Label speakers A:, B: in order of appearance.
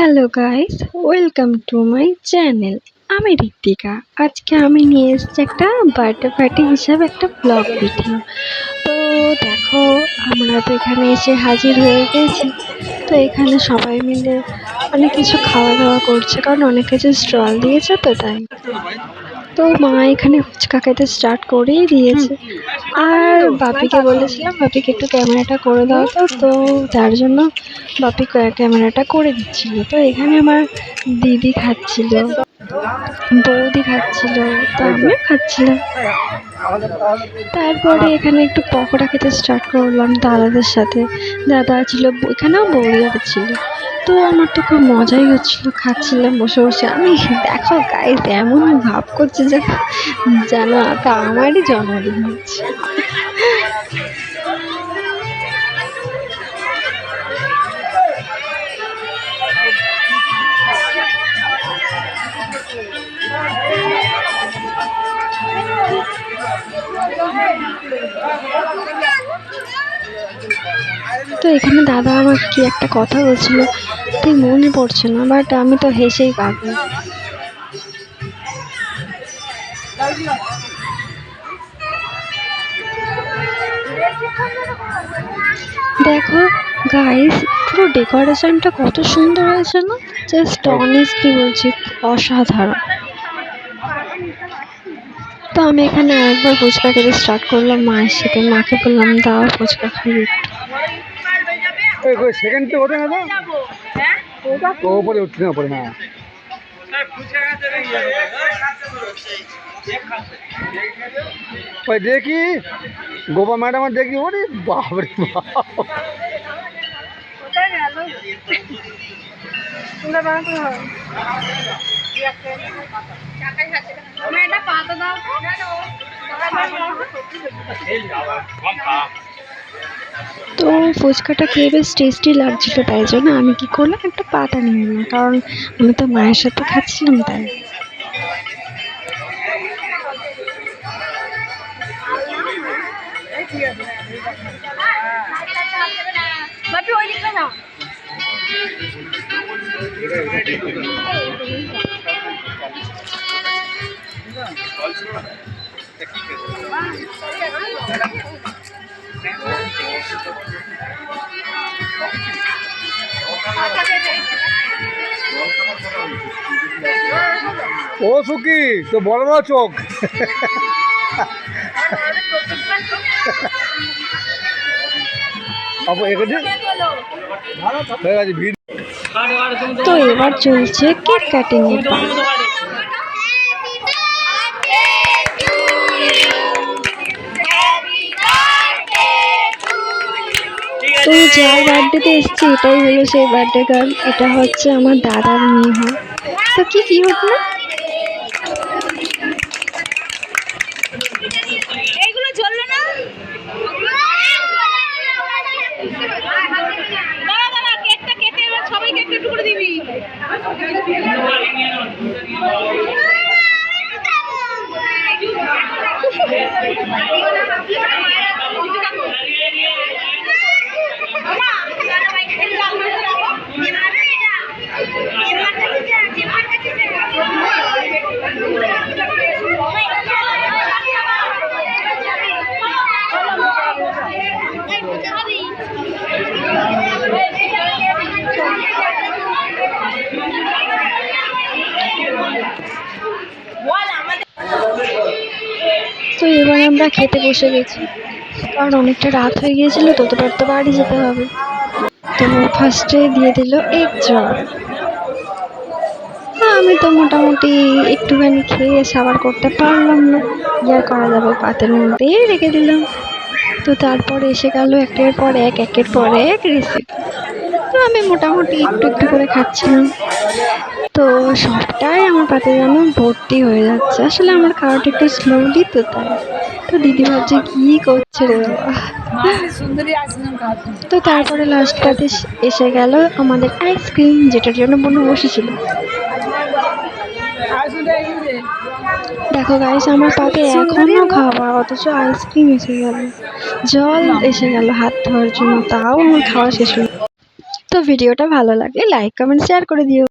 A: Hello guys welcome to my channel আমি ঋতিকা আজকে আমি নিয়ে এসেছি একটা বার্থডে পার্টি হিসাবে একটা ব্লগ ভিডিও তো দেখো, আমরা তো এখানে এসে হাজির হয়ে গেছি। তো এখানে সবাই মিলে অনেক কিছু খাওয়া দাওয়া করছে, কারণ অনেক কিছু স্টল দিয়েছে, তো তাই। তো মা এখানে ফুচকা খেতে স্টার্ট করেই দিয়েছে। আর বাপিকে বলেছিলাম, বাপিকে একটু ক্যামেরাটা করে দাও তো। তো তার জন্য বাপি ক্যামেরাটা করে দিচ্ছিল। তো এখানে আমার দিদি খাচ্ছিল, বৌদি খাচ্ছিল, তো আমিও খাচ্ছিলাম। তারপরে এখানে একটু পকোড়া খেতে স্টার্ট করলাম দাদাদের সাথে। দাদা ছিল, এখানেও বৌদিরা ছিল। তো আমার তো খুব মজাই হচ্ছিল খাচ্ছিলাম বসে বসে আমি দেখো গাইস এমন ভাব করছে যে যেন তা আমারই জন্মদিন হচ্ছে তো এখানে দাদা আমার কি একটা কথা বলছিল? ঠিক মনে পড়ছে না বাট আমি তো হেসেই পাবো দেখো গাইস পুরো ডেকোরেশনটা কত সুন্দর হয়েছে না? জাস্ট অনেস্টলি বলছি, অসাধারণ। তো আমি এখানে একবার ফুচকা খেতে স্টার্ট করলাম মায়ের সাথে। মাকে বললাম দাও ফুচকা খাই একটু।
B: সেকেন্ড তো ওঠে না তো? উঠছে না হ্যাঁ ওই দেখি? গোপা ম্যাডাম দেখি ওরে বাপরে বাপ।
A: তো ফুচকাটা খেয়ে বেশ টেস্টি লাগছিল, তাই জন্য আমি কি করলাম, একটা পাতা নিয়ে নিলাম, কারণ আমি তো মায়ের সাথে খাচ্ছিলাম তাই।
B: ও সুকি তো বড় বড় চোখ।
A: তো এবার চলছে কেক কাটিং এর তো যার বার্থডেতে এসেছি এটাই হলো সেই বার্থডে গার্ল এটা হচ্ছে আমার দাদার মেয়ে হয় তো কি কি হোক না?
C: এইগুলো
A: তো এবার আমরা খেতে বসে গেছি। কারণ অনেকটা রাত হয়ে গিয়েছিল ততবার তো বাড়ি যেতে হবে। তো ফার্স্টে দিয়ে দিল এগ জল আমি তো মোটামুটি একটুখানি খেয়ে সাবার করতে পারলাম না। আর করা যাবে পাতের মধ্যেই রেখে দিলাম। তো তারপর এসে গেল একের পর এক, একের পর এক রেসিপি তো আমি মোটামুটি একটু একটু করে খাচ্ছিলাম। তো সবটাই আমার পাতে যেন ভর্তি হয়ে যাচ্ছে। আসলে আমার খাওয়াটা একটু স্লোলি তো তাই। তো দিদি ভাবছে, কী করছে রে বাবা? তো তারপরে লাস্ট পাতে এসে গেল আমাদের আইসক্রিম যেটার জন্য বোনু বসেছিল। দেখো গাইস আমার পাতে এখনও খাবার অথচ আইসক্রিম এসে গেল। জল এসে গেল হাত ধোয়ার জন্য তাও আমার খাওয়া শেষ হলো তো ভিডিওটা ভালো লাগে লাইক কমেন্ট শেয়ার করে দিও।